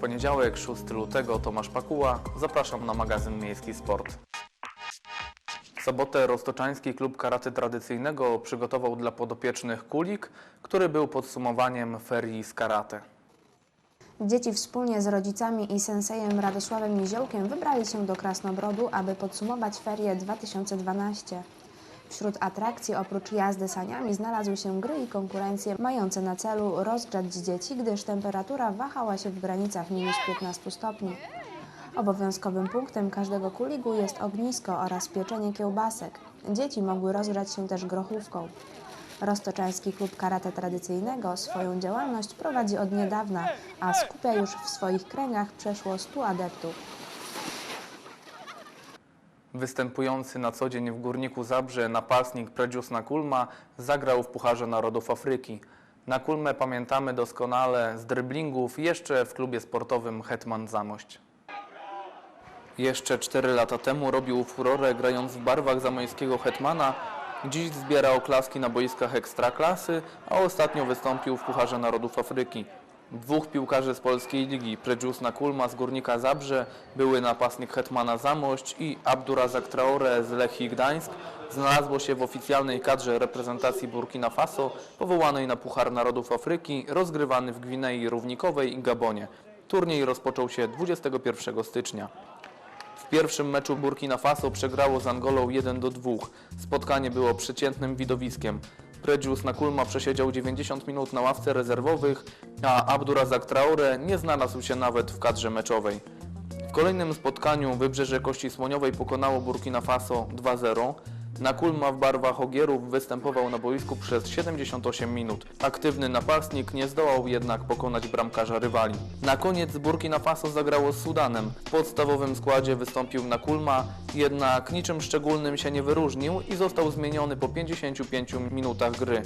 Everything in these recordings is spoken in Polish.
Poniedziałek, 6 lutego, Tomasz Pakuła. Zapraszam na magazyn Miejski Sport. W sobotę Roztoczański Klub Karate Tradycyjnego przygotował dla podopiecznych kulik, który był podsumowaniem ferii z karate. Dzieci wspólnie z rodzicami i sensejem Radosławem Niziołkiem wybrali się do Krasnobrodu, aby podsumować ferię 2012. Wśród atrakcji oprócz jazdy saniami znalazły się gry i konkurencje mające na celu rozgrzać dzieci, gdyż temperatura wahała się w granicach minus 15 stopni. Obowiązkowym punktem każdego kuligu jest ognisko oraz pieczenie kiełbasek. Dzieci mogły rozgrzać się też grochówką. Roztoczański Klub Karate Tradycyjnego swoją działalność prowadzi od niedawna, a skupia już w swoich kręgach przeszło 100 adeptów. Występujący na co dzień w Górniku Zabrze napastnik Predzius Nakulma zagrał w Pucharze Narodów Afryki. Nakulmę pamiętamy doskonale z dryblingów jeszcze w klubie sportowym Hetman Zamość. Jeszcze 4 lata temu robił furorę grając w barwach zamojskiego Hetmana. Dziś zbiera oklaski na boiskach ekstraklasy, a ostatnio wystąpił w Pucharze Narodów Afryki. Dwóch piłkarzy z polskiej ligi, Predzius Nakulma z Górnika Zabrze, były napastnik Hetmana Zamość i Abdurazak Traore z Lechii Gdańsk, znalazło się w oficjalnej kadrze reprezentacji Burkina Faso, powołanej na Puchar Narodów Afryki, rozgrywany w Gwinei Równikowej i Gabonie. Turniej rozpoczął się 21 stycznia. W pierwszym meczu Burkina Faso przegrało z Angolą 1 do 2. Spotkanie było przeciętnym widowiskiem. Predzius Nakulma przesiedział 90 minut na ławce rezerwowych, a Abdurazak Traore nie znalazł się nawet w kadrze meczowej. W kolejnym spotkaniu Wybrzeże Kości Słoniowej pokonało Burkina Faso 2-0. Nakulma w barwach Ogierów występował na boisku przez 78 minut. Aktywny napastnik nie zdołał jednak pokonać bramkarza rywali. Na koniec Burkina Faso zagrało z Sudanem. W podstawowym składzie wystąpił Nakulma, jednak niczym szczególnym się nie wyróżnił i został zmieniony po 55 minutach gry.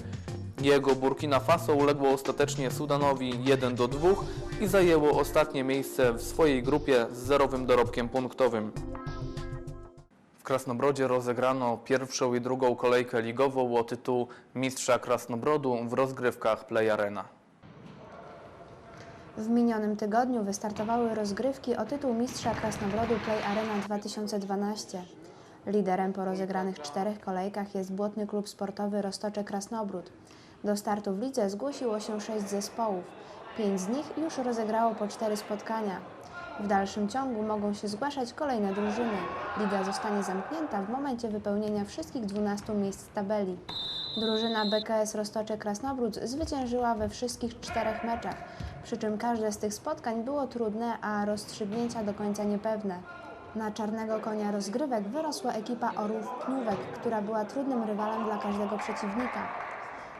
Jego Burkina Faso uległo ostatecznie Sudanowi 1 do 2 i zajęło ostatnie miejsce w swojej grupie z zerowym dorobkiem punktowym. W Krasnobrodzie rozegrano pierwszą i drugą kolejkę ligową o tytuł Mistrza Krasnobrodu w rozgrywkach Play Arena. W minionym tygodniu wystartowały rozgrywki o tytuł Mistrza Krasnobrodu Play Arena 2012. Liderem po rozegranych czterech kolejkach jest Błotny Klub Sportowy Roztocze Krasnobród. Do startu w lidze zgłosiło się sześć zespołów. Pięć z nich już rozegrało po cztery spotkania. W dalszym ciągu mogą się zgłaszać kolejne drużyny. Liga zostanie zamknięta w momencie wypełnienia wszystkich 12 miejsc tabeli. Drużyna BKS Roztocze Krasnobród zwyciężyła we wszystkich czterech meczach, przy czym każde z tych spotkań było trudne, a rozstrzygnięcia do końca niepewne. Na czarnego konia rozgrywek wyrosła ekipa Orłów Pniówek, która była trudnym rywalem dla każdego przeciwnika.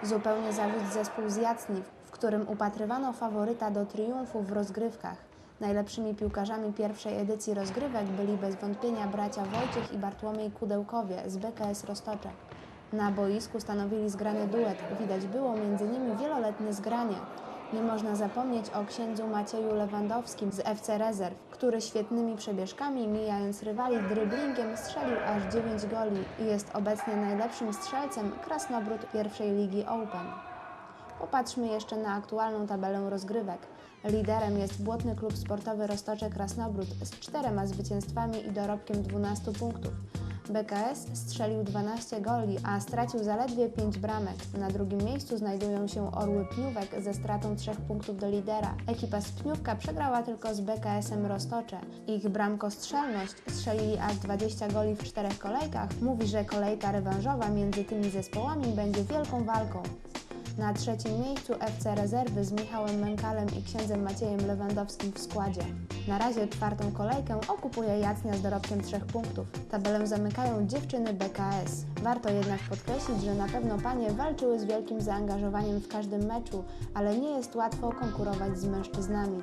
Zupełnie zawiódł zespół z Jacniw, w którym upatrywano faworyta do triumfu w rozgrywkach. Najlepszymi piłkarzami pierwszej edycji rozgrywek byli bez wątpienia bracia Wojciech i Bartłomiej Kudełkowie z BKS Roztocze. Na boisku stanowili zgrany duet, widać było między nimi wieloletnie zgranie. Nie można zapomnieć o księdzu Macieju Lewandowskim z FC Rezerw, który świetnymi przebieżkami, mijając rywali dryblingiem, strzelił aż 9 goli i jest obecnie najlepszym strzelcem Krasnobród pierwszej ligi Open. Popatrzmy jeszcze na aktualną tabelę rozgrywek. Liderem jest Błotny Klub Sportowy Roztocze Krasnobród z czterema zwycięstwami i dorobkiem 12 punktów. BKS strzelił 12 goli, a stracił zaledwie 5 bramek. Na drugim miejscu znajdują się Orły Pniówek ze stratą 3 punktów do lidera. Ekipa z Pniówka przegrała tylko z BKS-em Roztocze. Ich bramkostrzelność strzelili aż 20 goli w czterech kolejkach. Mówi, że kolejka rewanżowa między tymi zespołami będzie wielką walką. Na trzecim miejscu FC Rezerwy z Michałem Mękalem i księdzem Maciejem Lewandowskim w składzie. Na razie czwartą kolejkę okupuje Jacnia z dorobkiem trzech punktów. Tabelę zamykają dziewczyny BKS. Warto jednak podkreślić, że na pewno panie walczyły z wielkim zaangażowaniem w każdym meczu, ale nie jest łatwo konkurować z mężczyznami.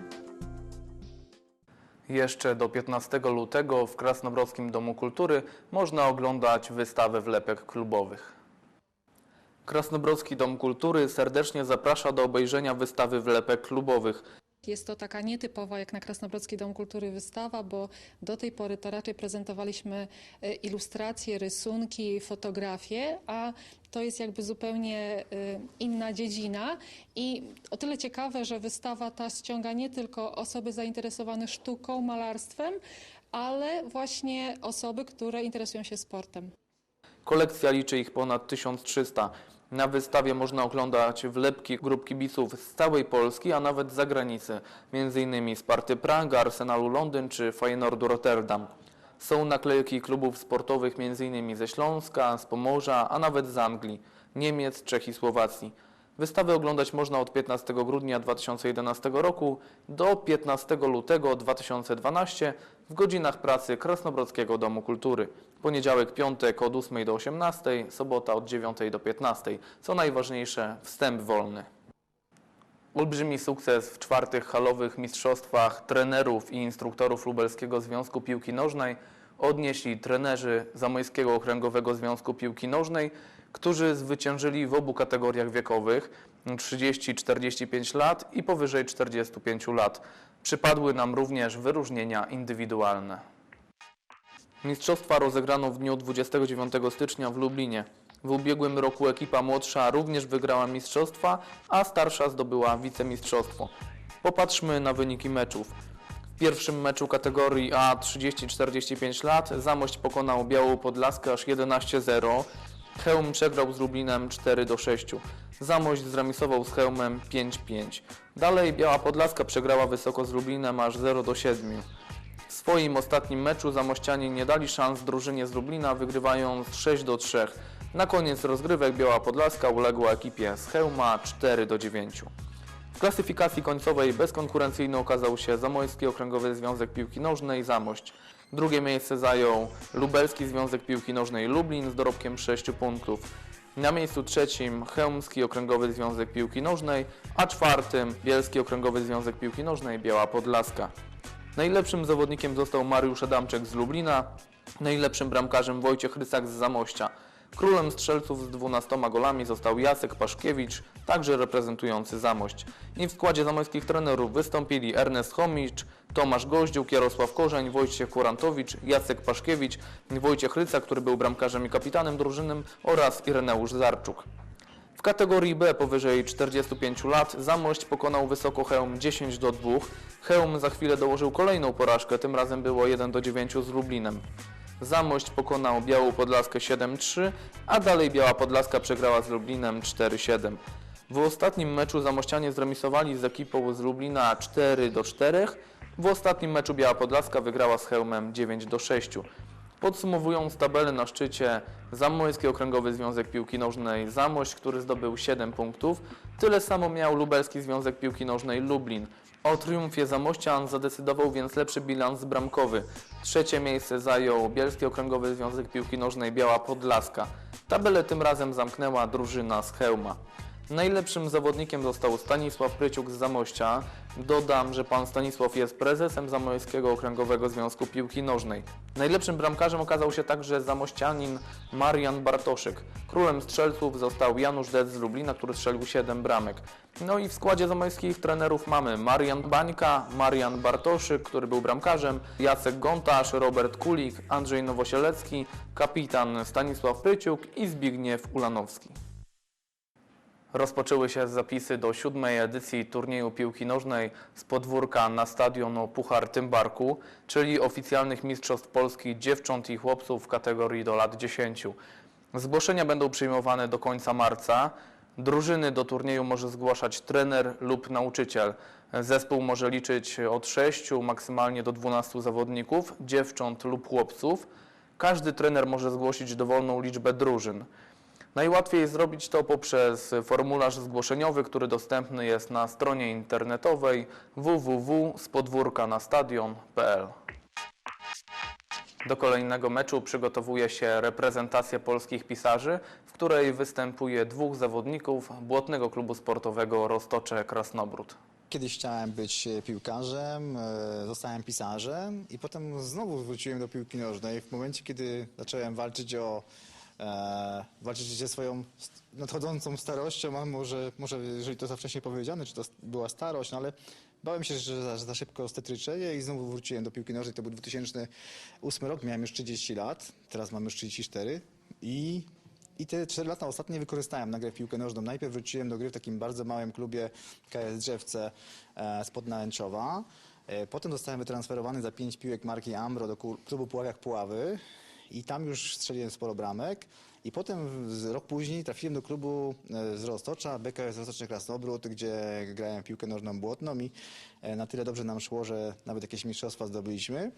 Jeszcze do 15 lutego w Krasnobrodzkim Domu Kultury można oglądać wystawę wlepek klubowych. Krasnobrodzki Dom Kultury serdecznie zaprasza do obejrzenia wystawy wlepek klubowych. jest to taka nietypowa jak na Krasnobrodzki Dom Kultury wystawa, bo do tej pory to raczej prezentowaliśmy e, ilustracje, rysunki, fotografie, a to jest jakby zupełnie e, inna dziedzina i o tyle ciekawe, że wystawa ta ściąga nie tylko osoby zainteresowane sztuką, malarstwem, ale właśnie osoby, które interesują się sportem. Kolekcja liczy ich ponad 1300. Na wystawie można oglądać wlepki grup kibiców z całej Polski, a nawet z zagranicy, m.in. Sparty Praga, Arsenalu Londyn czy Feyenoordu Rotterdam. Są naklejki klubów sportowych m.in. ze Śląska, z Pomorza, a nawet z Anglii, Niemiec, Czech i Słowacji. Wystawę oglądać można od 15 grudnia 2011 roku do 15 lutego 2012 w godzinach pracy Krasnobrodzkiego Domu Kultury. Poniedziałek, piątek od 8 do 18, sobota od 9 do 15. Co najważniejsze, wstęp wolny. Olbrzymi sukces w czwartych halowych mistrzostwach trenerów i instruktorów Lubelskiego Związku Piłki Nożnej odnieśli trenerzy Zamojskiego Okręgowego Związku Piłki Nożnej, którzy zwyciężyli w obu kategoriach wiekowych 30-45 lat i powyżej 45 lat. Przypadły nam również wyróżnienia indywidualne. Mistrzostwa rozegrano w dniu 29 stycznia w Lublinie. W ubiegłym roku ekipa młodsza również wygrała mistrzostwa, a starsza zdobyła wicemistrzostwo. Popatrzmy na wyniki meczów. W pierwszym meczu kategorii A 30-45 lat Zamość pokonał Białą Podlaskę aż 11-0. Chełm przegrał z Lublinem 4-6. Zamość zremisował z Chełmem 5-5. Dalej Biała Podlaska przegrała wysoko z Lublinem aż 0-7. W swoim ostatnim meczu zamościanie nie dali szans drużynie z Lublina, wygrywając 6 do 3. Na koniec rozgrywek Biała Podlaska uległa ekipie z Chełma 4 do 9. W klasyfikacji końcowej bezkonkurencyjny okazał się Zamojski Okręgowy Związek Piłki Nożnej Zamość. Drugie miejsce zajął Lubelski Związek Piłki Nożnej Lublin z dorobkiem 6 punktów. Na miejscu trzecim Chełmski Okręgowy Związek Piłki Nożnej, a czwartym Bielski Okręgowy Związek Piłki Nożnej Biała Podlaska. Najlepszym zawodnikiem został Mariusz Adamczek z Lublina, najlepszym bramkarzem Wojciech Rysak z Zamościa. Królem strzelców z 12 golami został Jacek Paszkiewicz, także reprezentujący Zamość. I w składzie zamojskich trenerów wystąpili Ernest Chomicz, Tomasz Goździuk, Jarosław Korzeń, Wojciech Kurantowicz, Jacek Paszkiewicz, Wojciech Ryca, który był bramkarzem i kapitanem drużyny oraz Ireneusz Zarczuk. W kategorii B powyżej 45 lat Zamość pokonał wysoko Chełm 10 do 2. Chełm za chwilę dołożył kolejną porażkę, tym razem było 1 do 9 z Lublinem. Zamość pokonał Białą Podlaskę 7-3, a dalej Biała Podlaska przegrała z Lublinem 4-7. W ostatnim meczu Zamościanie zremisowali z ekipą z Lublina 4 do 4. W ostatnim meczu Biała Podlaska wygrała z Chełmem 9 do 6. Podsumowując tabelę na szczycie Zamojski Okręgowy Związek Piłki Nożnej Zamość, który zdobył 7 punktów. Tyle samo miał Lubelski Związek Piłki Nożnej Lublin. O triumfie Zamościan zadecydował więc lepszy bilans bramkowy. Trzecie miejsce zajął Bielski Okręgowy Związek Piłki Nożnej Biała Podlaska. Tabelę tym razem zamknęła drużyna z. Najlepszym zawodnikiem został Stanisław Pryciuk z Zamościa. Dodam, że pan Stanisław jest prezesem Zamojskiego Okręgowego Związku Piłki Nożnej. Najlepszym bramkarzem okazał się także zamościanin Marian Bartoszyk. Królem strzelców został Janusz Dec z Lublina, który strzelił 7 bramek. No i w składzie zamojskich trenerów mamy Marian Bańka, Marian Bartoszyk, który był bramkarzem, Jacek Gontarz, Robert Kulik, Andrzej Nowosielecki, kapitan Stanisław Pryciuk i Zbigniew Ulanowski. Rozpoczęły się zapisy do siódmej edycji turnieju piłki nożnej z podwórka na stadion Puchar Tymbarku, czyli oficjalnych mistrzostw Polski dziewcząt i chłopców w kategorii do lat 10. Zgłoszenia będą przyjmowane do końca marca. Drużyny do turnieju może zgłaszać trener lub nauczyciel. Zespół może liczyć od 6 maksymalnie do 12 zawodników, dziewcząt lub chłopców. Każdy trener może zgłosić dowolną liczbę drużyn. Najłatwiej zrobić to poprzez formularz zgłoszeniowy, który dostępny jest na stronie internetowej www.spodwórkanastadion.pl. Do kolejnego meczu przygotowuje się reprezentacja polskich pisarzy, w której występuje dwóch zawodników Błotnego Klubu Sportowego Roztocze Krasnobród. Kiedyś chciałem być piłkarzem, e, zostałem pisarzem i potem znowu wróciłem do piłki nożnej. W momencie, kiedy zacząłem walczyć o e, walczyć ze swoją nadchodzącą starością, a może, może jeżeli to za wcześnie powiedziane, czy to była starość, no ale Bałem się, że za, za szybko stetryczeję i znowu wróciłem do piłki nożnej. To był 2008 rok, miałem już 30 lat, teraz mam już 34 i, i te 4 lata ostatnie wykorzystałem na grę w piłkę nożną. Najpierw wróciłem do gry w takim bardzo małym klubie KS Drzewce e, spod Nałęczowa. E, Potem zostałem wytransferowany za 5 piłek marki Ambro do klubu Puławiak Puławy i tam już strzeliłem sporo bramek. I potem rok później trafiłem do klubu e, z Roztocza, BKS Roztoczny Krasnobród, gdzie grałem w piłkę nożną błotną i e, na tyle dobrze nam szło, że nawet jakieś mistrzostwa zdobyliśmy.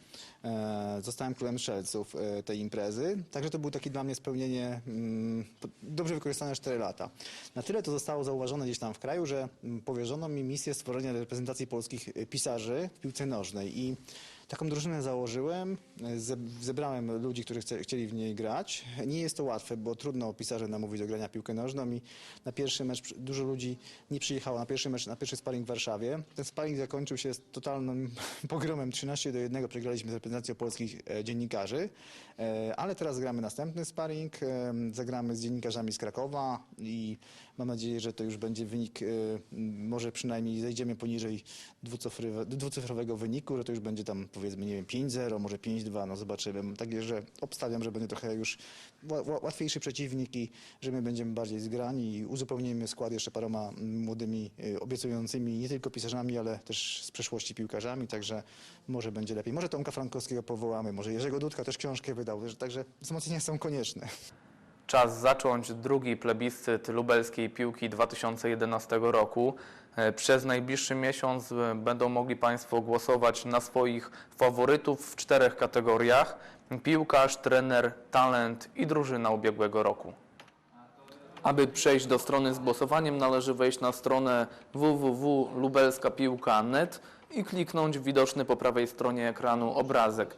E, Zostałem królem strzelców tej imprezy, także to było takie dla mnie spełnienie, mm, dobrze wykorzystane 4 lata. Na tyle to zostało zauważone gdzieś tam w kraju, że mm, powierzono mi misję stworzenia reprezentacji polskich pisarzy w piłce nożnej i Taką drużynę założyłem, ze- zebrałem ludzi, którzy chcieli w niej grać. Nie jest to łatwe, bo trudno pisarzom namówić do grania piłkę nożną i na pierwszy mecz dużo ludzi nie przyjechało na pierwszy mecz, na pierwszy sparring w Warszawie. Ten sparring zakończył się totalnym pogromem 13 do 1. Przegraliśmy z reprezentacją polskich e, dziennikarzy, e, ale teraz gramy następny sparring. e, Zagramy z dziennikarzami z Krakowa i mam nadzieję, że to już będzie wynik, m, może przynajmniej zejdziemy poniżej dwucyfrowe- dwucyfrowego wyniku, że to już będzie tam powiedzmy, nie wiem, 5-0, może 5-2, no zobaczymy. Także, że obstawiam, że będzie trochę już ła- ła- łatwiejszy przeciwnik i że my będziemy bardziej zgrani i uzupełnimy skład jeszcze paroma młodymi, y, obiecującymi nie tylko pisarzami, ale też z przeszłości piłkarzami, także może będzie lepiej. Może Tomka Frankowskiego powołamy, może Jerzego Dudka też książkę wydał, że- także wzmocnienia są konieczne. Czas zacząć drugi plebiscyt lubelskiej piłki 2011 roku. E, Przez najbliższy miesiąc e, będą mogli Państwo głosować na swoich faworytów w czterech kategoriach: piłkarz, trener, talent i drużyna ubiegłego roku. Aby przejść do strony z głosowaniem, należy wejść na stronę www.lubelskapiłka.net i kliknąć widoczny po prawej stronie ekranu obrazek.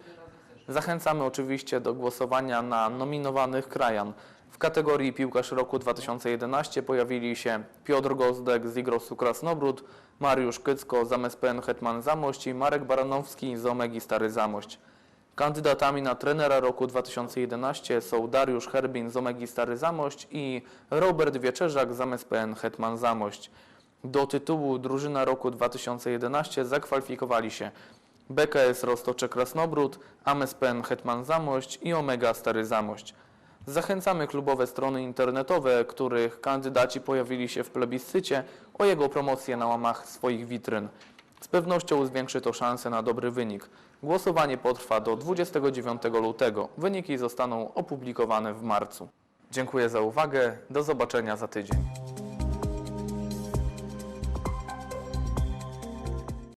Zachęcamy oczywiście do głosowania na nominowanych krajan. W kategorii Piłkarz Roku 2011 pojawili się Piotr Gozdek z Igrosu Krasnobród, Mariusz Kycko z MSPN Hetman Zamość i Marek Baranowski z Omegi Stary Zamość. Kandydatami na trenera roku 2011 są Dariusz Herbin z Omegi Stary Zamość i Robert Wieczerzak z MSPN Hetman Zamość. Do tytułu Drużyna roku 2011 zakwalifikowali się BKS Roztocze Krasnobród, AMSPN Hetman Zamość i Omega Stary Zamość. Zachęcamy klubowe strony internetowe, których kandydaci pojawili się w plebiscycie, o jego promocję na łamach swoich witryn. Z pewnością zwiększy to szanse na dobry wynik. Głosowanie potrwa do 29 lutego. Wyniki zostaną opublikowane w marcu. Dziękuję za uwagę. Do zobaczenia za tydzień.